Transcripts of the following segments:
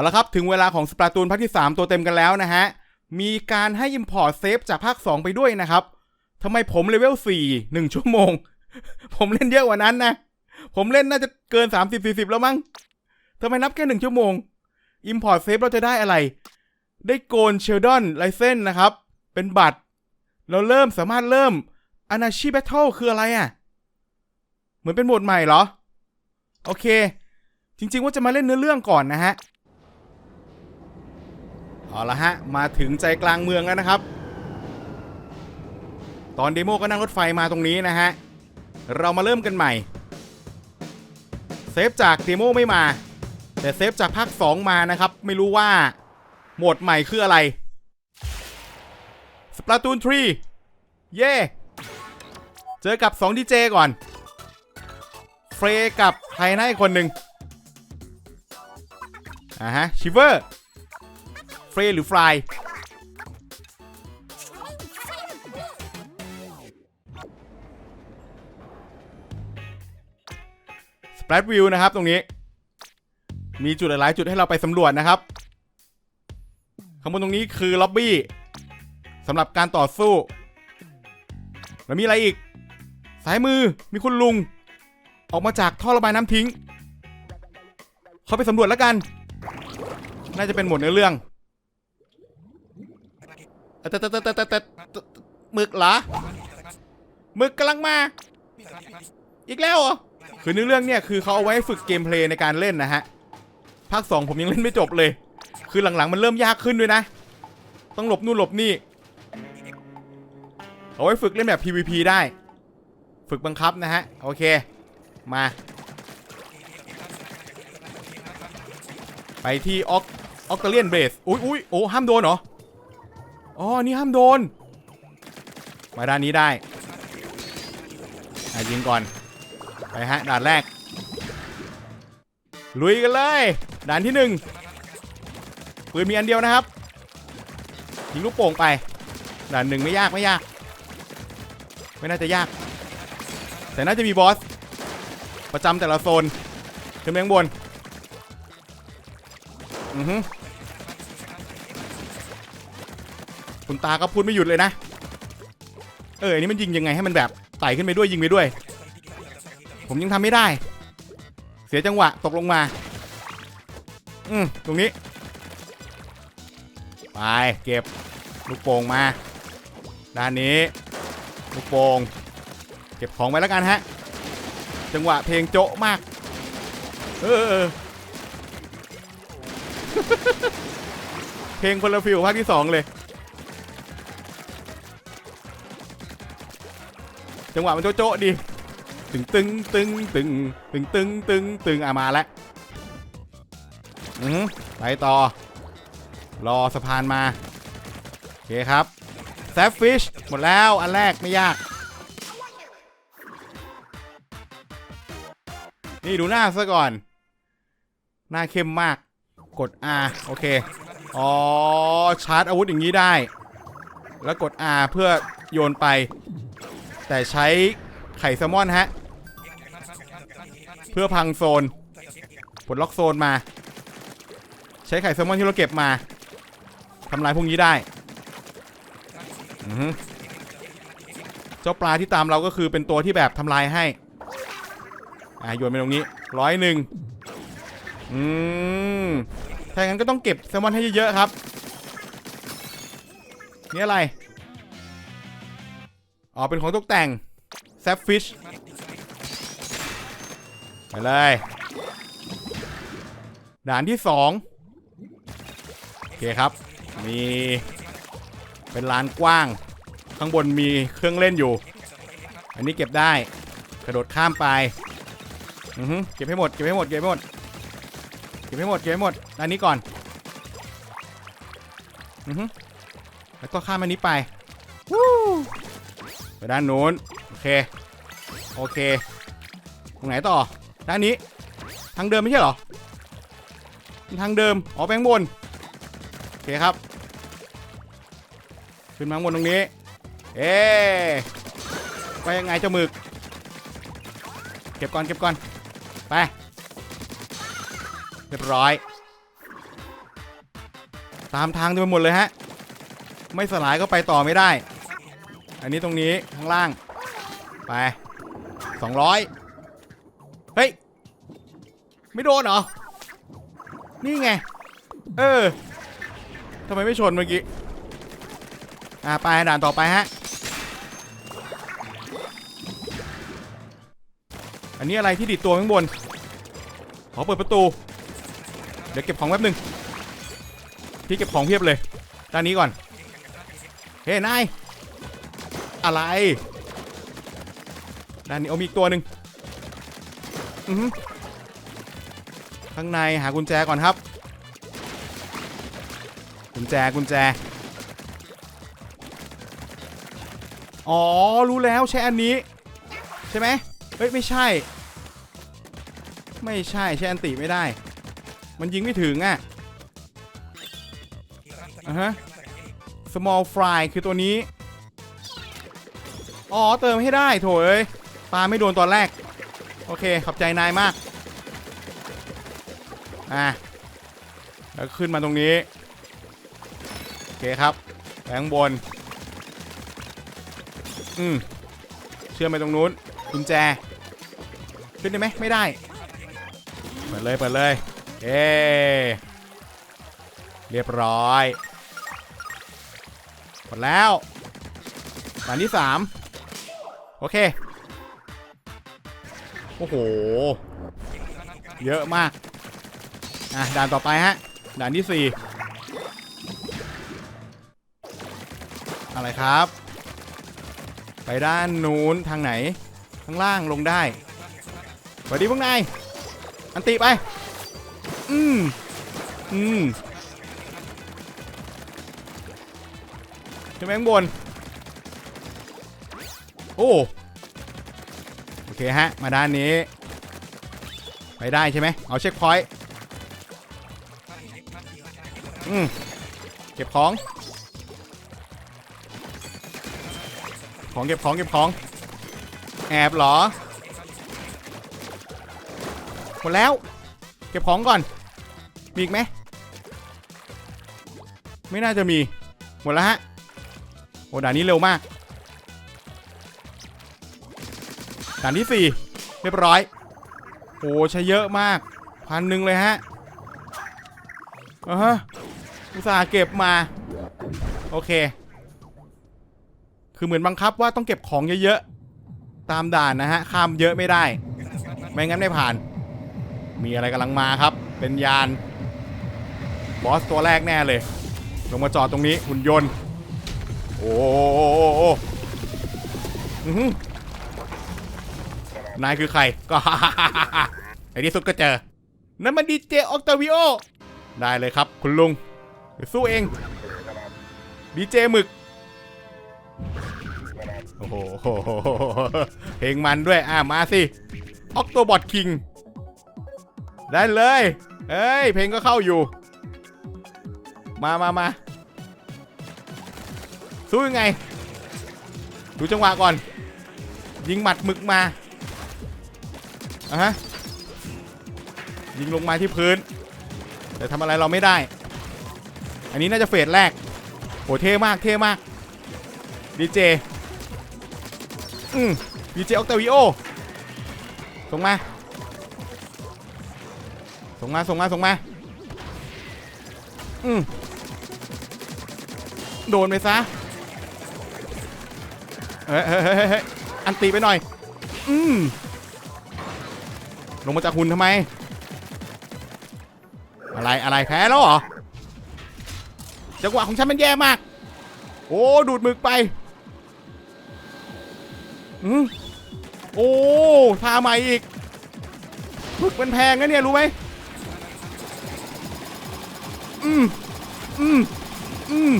เอาละครับ ถึงเวลาของสปาตูนภาคที่ 3 ตัวเต็มกันแล้วนะฮะ มีการให้ Import Save จากภาค 2 ไปด้วยนะครับทำไมผมเลเวล 4 1 ชั่วโมง ผมเล่นเยอะกว่านั้นนะ ผมเล่นน่าจะเกิน 30-40 แล้วมั้งทำไมนับแค่ 1 ชั่วโมง Import Save เราจะได้อะไร ได้โกนเชลดอนไลเซนนะครับ เป็นบัตร เราเริ่มสามารถเริ่มอนาชีแบทเทิลคืออะไรอะ่ะ เหมือนเป็นโหมดใหม่เหรอ โอเค จริง ๆ ว่าจะมาเล่นเนื้อเรื่องก่อนนะฮะ เอาละฮะ มาถึงใจกลางเมืองแล้วนะครับ ตอนเดโมก็นั่งรถไฟมาตรงนี้นะฮะ เรามาเริ่มกันใหม่ เซฟจากเดโมไม่มา แต่เซฟจากภาค 2 มานะครับ ไม่รู้ว่า โหมดใหม่คืออะไรสปลาตูน3เย่เจอกับ2ดีเจก่อน เฟรกับใครนะอีกคนหนึ่งอ่าฮะชิเวอร์ เฟรหรือฟรายสเปรดวิวนะครับตรงนี้ มีจุดหลายจุดให้เราไปสำรวจนะครับข้างบนตรงนี้คือล็อบบี้สำหรับการต่อสู้ แล้วมีอะไรอีก สายมือมีคุณลุง ออกมาจากท่อระบายน้ำทิ้ง เขาไปสำรวจแล้วกัน น่าจะเป็นหมวดเนื้อเรื่อง แต่แต่แต่แต่แต่แต่หมึกเหรอหมึกกำลังมา อีกแล้วเหรอคือเนื้อเรื่องเนี่ยคือเขาเอาไว้ฝึกเกมเพลย์ในการเล่นนะฮะภาค2ผมยังเล่นไม่จบเลย คือหลังๆมันเริ่มยากขึ้นด้วยนะ ต้องหลบนู่นหลบนี่เอาไว้ฝึกเล่นแบบ PVP ได้ ฝึกบังคับนะฮะ โอเค มา ไปที่ออกออกเตเลียนเบส อุ้ยอุ้ยโอ้ห้ามโดนเหรอ อ๋อนี่ห้ามโดน มาด้านนี้ได้ยิงก่อน ไปฮะด่านแรก ลุยกันเลย ด่านที่หนึ่งปืนมีอันเดียวนะครับยิงลูกโป่งไป ด่านหนึ่งไม่ยากไม่ยาก ไม่น่าจะยาก แต่น่าจะมีบอส ประจำแต่ละโซนขึ้นไปข้างบน อือฮึ คุณตาก็พูดไม่หยุดเลยนะ เอออันนี้มันยิงยังไงให้มันแบบไต่ขึ้นไปด้วยยิงไปด้วย ผมยังทำไม่ได้ เสียจังหวะตกลงมา อืมตรงนี้ ไปเก็บลูกโป่งมา ด้านนี้ ลูกโป่งเก็บของไว้แล้วกันฮะ จังหวะเพลงโจ๊ะมาก เออเพลงคนละฟิวภาคที่สองเลย จังหวะมันโจ๊ะๆดีตึงตึงตึงตึงตึงตึงตึงตึงอะมาแล้วอือหือไปต่อ รอสะพานมา โอเคครับแซฟฟิชหมดแล้วอันแรกไม่ยาก นี่ดูหน้าซะก่อน หน้าเข้มมาก กด R โอเค อ๋อ ชาร์จอาวุธอย่างนี้ได้ แล้วกด R เพื่อโยนไป แต่ใช้ไข่แซลมอนฮะ เพื่อพังโซนปลดล็อกโซนมา ใช้ไข่แซลมอนที่เราเก็บมาทำลายพวกนี้ได้เจ้าปลาที่ตามเราก็คือเป็นตัวที่แบบทำลายให้ อะโยนไปตรงนี้ร้อยหนึ่งอืมถ้าอย่างนั้นก็ต้องเก็บแซลมอนให้เยอะๆครับ นี่อะไร อ๋อ เป็นของตกแต่งแซฟฟิชไปเลย ด่านที่สองโอเคครับ มีเป็นลานกว้าง ข้างบนมีเครื่องเล่นอยู่ อันนี้เก็บได้ กระโดดข้ามไปอือฮึเก็บให้หมด เก็บให้หมด เก็บให้หมด เก็บให้หมด เก็บให้หมดด้านนี้ก่อน อือฮึแล้วก็ข้ามอันนี้ไป วู้ ไปด้านนู้นโอเคโอเค ตรงไหนต่อ ด้านนี้ ทางเดิมไม่ใช่เหรอ ทางเดิม อ๋อแบงบน โอเคครับ ขึ้นมาข้างบนตรงนี้ เอ๊ไปยังไงเจ้าหมึก เก็บก่อนเก็บก่อน ไป เรียบร้อย ตามทางไปหมดเลยฮะ ไม่สลายก็ไปต่อไม่ได้ อันนี้ตรงนี้ข้างล่าง ไปสองร้อยเฮ้ย ไม่โดนเหรอ นี่ไง เออทำไมไม่ชนเมื่อกี้ อ่าไปด่านต่อไปฮะ อันนี้อะไรที่ดิดตัวข้างบน ขอเปิดประตู เดี๋ยวเก็บของแป๊บหนึงพี่เก็บของเพียบเลย ด้านนี้ก่อน เฮ้ยนาย อะไรด้านนี้เอามีอีกตัวหนึ่งอือข้างในหากุญแจก่อนครับ กุญแจกุญแจ อ๋อ รู้แล้วใช้อันนี้ ใช่ไหมเฮ้ย ไม่ใช่ ไม่ใช่ใช้อันติไม่ได้ มันยิงไม่ถึงอะอะฮะ small fry คือตัวนี้ อ๋อเติมให้ได้โถเอ้ยปลาไม่โดนตอนแรก โอเคขอบใจนายมาก อะแล้วขึ้นมาตรงนี้ โอเคครับไปข้างบน อืม เชื่อมไปตรงนู้นกุญแจ ขึ้นได้ไหมไม่ได้ เปิดเลยเปิดเลย เอเรียบร้อย หมดแล้วด่านที่สาม โอเค โอ้โห เยอะมาก อะ ด่านต่อไปฮะ ด่านที่สี่อะไรครับ ไปด้านนู้นทางไหน ข้างล่างลงได้สวัสดีพวกนาย อันติไป อืม อืมขึ้นไปข้างบน โอ้โอเคฮะ มาด้านนี้ ไปได้ใช่ไหมเอาเช็คพอยต์อืมเก็บของ ของเก็บของเก็บของ แอบเหรอหมดแล้ว เก็บของก่อน มีอีกไหม ไม่น่าจะมี หมดแล้วฮะ โอ้ด่านนี้เร็วมาก ด่านที่สี่เรียบร้อยโอ้ใช้เยอะมากพันหนึ่งเลยฮะอ่าฮะอุตส่าห์เก็บมา โอเค คือเหมือนบังคับว่าต้องเก็บของเยอะๆ ตามด่านนะฮะ ข้ามเยอะไม่ได้ ไม่งั้นไม่ผ่าน มีอะไรกำลังมาครับ เป็นยาน บอสตัวแรกแน่เลย ลงมาจอดตรงนี้หุ่นยนต์ โอ้โหอื้อ นายคือใคร ก็ ในที่สุดก็เจอ นั่นมันดีเจออกตาวิโอ ได้เลยครับ คุณลุง สู้เอง ดีเจหมึก โอ้โห เพลงมันด้วย อะ มาสิ ออกตัวบอทคิง ได้เลย เอ้ย เพลงก็เข้าอยู่ มามามาสู้ยังไง ดูจังหวะก่อน ยิงหมัดหมึกมา อะฮะยิงลงมาที่พื้น แต่ทำอะไรเราไม่ได้ อันนี้น่าจะเฟสแรกโหเท่มากเท่มากดีเจอืมดีเจออกตาวิโอส่งมา ส่งมา ส่งมา ส่งมา อืมโดนไปซะ เฮ้ยเฮ้ยเฮ้ยเฮ้ยอันตีไปหน่อย อืม ลงมาจากหุ่นทำไม อะไรอะไรแพ้แล้วเหรอ จังหวะของฉันมันแย่มาก โอ้ ดูดมึกไปอืมโอ้ทาใหม่อีกมึกมันแพงนะเนี่ย รู้ไหมอืมอืมอืม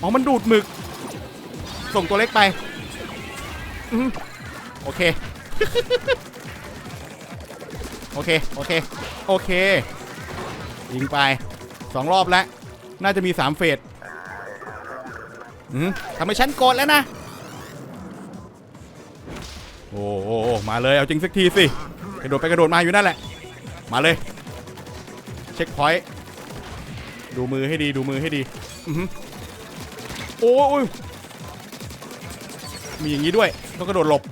อ๋อ มันดูดหมึก ส่งตัวเล็กไป อืมโอเค โอเค โอเค โอเค ยิงไปสองรอบแล้ว น่าจะมีสามเฟสอืมทำให้ฉันโกรธแล้วนะ โอ้โหมาเลย เอาจริงสักทีสิ กระโดดไปกระโดดมาอยู่นั่นแหละ มาเลย เช็คพอยต์ ดูมือให้ดี ดูมือให้ดี อือโอ้ยมีอย่างนี้ด้วย ต้องกระโดดหลบ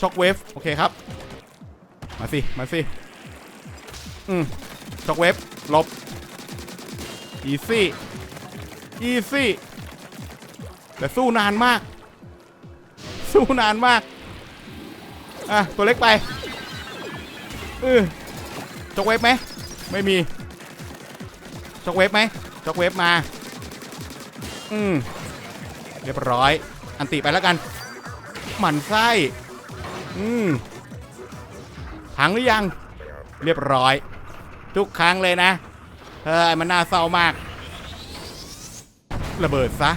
ช็อคเวฟ โอเคครับ มาสิ มาสิ อืมช็อคเวฟลบ อีซี่ อีซี่ แต่สู้นานมาก สู้นานมาก อะ ตัวเล็กไปเออช็อคเวฟไหม ไม่มีช็อคเวฟไหมช็อคเวฟมา อืม เรียบร้อย อันติไปแล้วกัน หมันไส้ อืม พังหรือยัง เรียบร้อย ทุกครั้งเลยนะเฮ้ยมันน่าเศร้ามาก ระเบิดซะ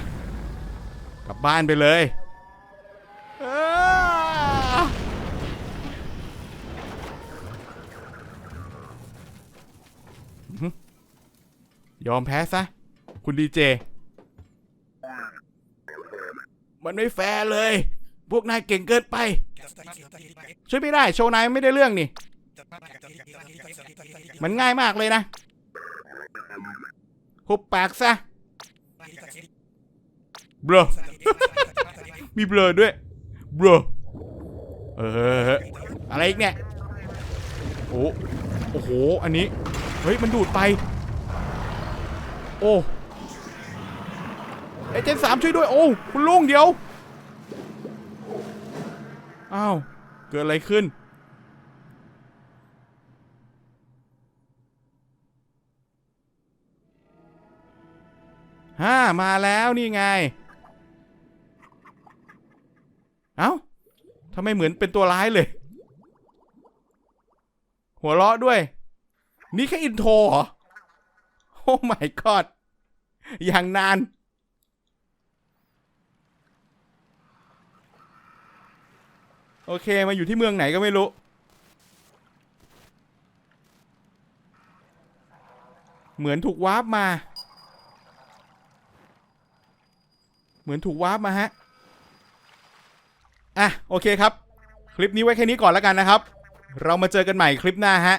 กลับบ้านไปเลยยอมแพ้ซะ คุณดีเจ มันไม่แฟร์เลย พวกนายเก่งเกินไป ช่วยไม่ได้โชว์นายไม่ได้เรื่องนี่ มันง่ายมากเลยนะหุบปากซะเบลอมีเบลอด้วยเบลอเอออะไรอีกเนี่ยโอ้โอ้โห อันนี้ เฮ้ย มันดูดไป โอ้เอเจนต์สามช่วยด้วย โอ้ คุณลุงเดี๋ยว อ้าว เกิดอะไรขึ้น ฮ่า มาแล้วนี่ไง เอ้าทำไมเหมือนเป็นตัวร้ายเลย หัวเราะด้วย นี่แค่อินโทรเหรอ โอ้ my god อย่างนาน โอเค มาอยู่ที่เมืองไหนก็ไม่รู้ เหมือนถูกวาร์ปมา เหมือนถูกวาร์ปมาฮะ อะ โอเคครับ คลิปนี้ไว้แค่นี้ก่อนแล้วกันนะครับ เรามาเจอกันใหม่คลิปหน้าฮะ